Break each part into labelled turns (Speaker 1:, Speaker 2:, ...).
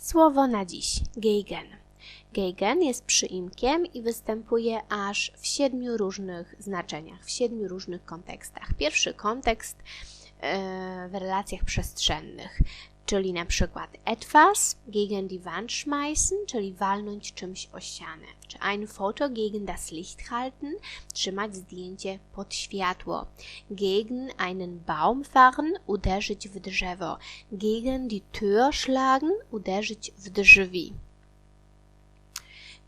Speaker 1: Słowo na dziś gegen. Gegen jest przyimkiem i występuje aż w siedmiu różnych znaczeniach, w siedmiu różnych kontekstach. Pierwszy kontekst e, w relacjach przestrzennych, czyli na przykład etwas gegen die Wand schmeißen, czyli walnąć czymś o ścianę, czy ein Foto gegen das Licht halten, trzymać zdjęcie pod światło, gegen einen Baum fahren, uderzyć w drzewo, gegen die Tür schlagen, uderzyć w drzwi.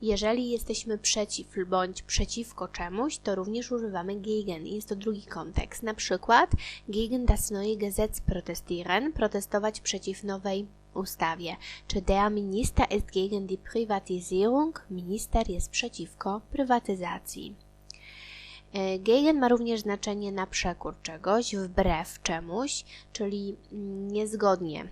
Speaker 1: Jeżeli jesteśmy przeciw bądź przeciwko czemuś, to również używamy gegen. Jest to drugi kontekst. Na przykład gegen das neue Gesetz protestieren, protestować przeciw nowej ustawie. Czy der Minister ist gegen die Privatisierung? Minister jest przeciwko prywatyzacji. E, Gegen ma również znaczenie na przekór czegoś, wbrew czemuś, czyli mm, niezgodnie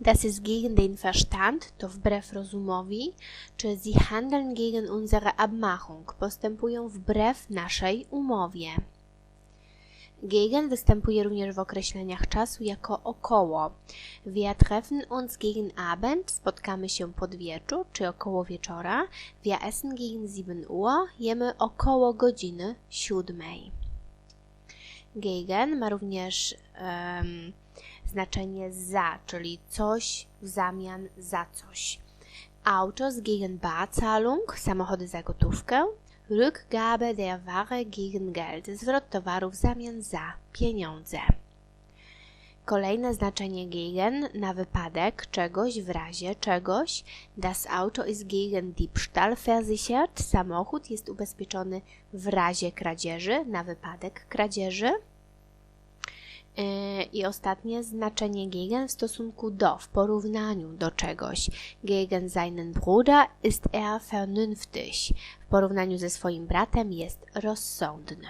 Speaker 1: Das ist gegen den Verstand, to wbrew rozumowi, czy sie handeln gegen unsere Abmachung, postępują wbrew naszej umowie. Gegen występuje również w określeniach czasu jako około. Wir treffen uns gegen Abend, spotkamy się pod wieczór, czy około wieczora. Wir essen gegen 7 Uhr, jemy około godziny siódmej. Gegen ma również em, znaczenie za, czyli coś w zamian za coś. Autos gegen Barzahlung, samochody za gotówkę. Rückgabe der Ware gegen Geld, zwrot towaru w zamian za pieniądze. Kolejne znaczenie gegen na wypadek czegoś, w razie czegoś. Das Auto ist gegen Diebstahl versichert. Samochód jest ubezpieczony w razie kradzieży, na wypadek kradzieży. I ostatnie znaczenie gegen w stosunku do, w porównaniu do czegoś. Gegen seinen Bruder ist er vernünftig. W porównaniu ze swoim bratem jest rozsądny.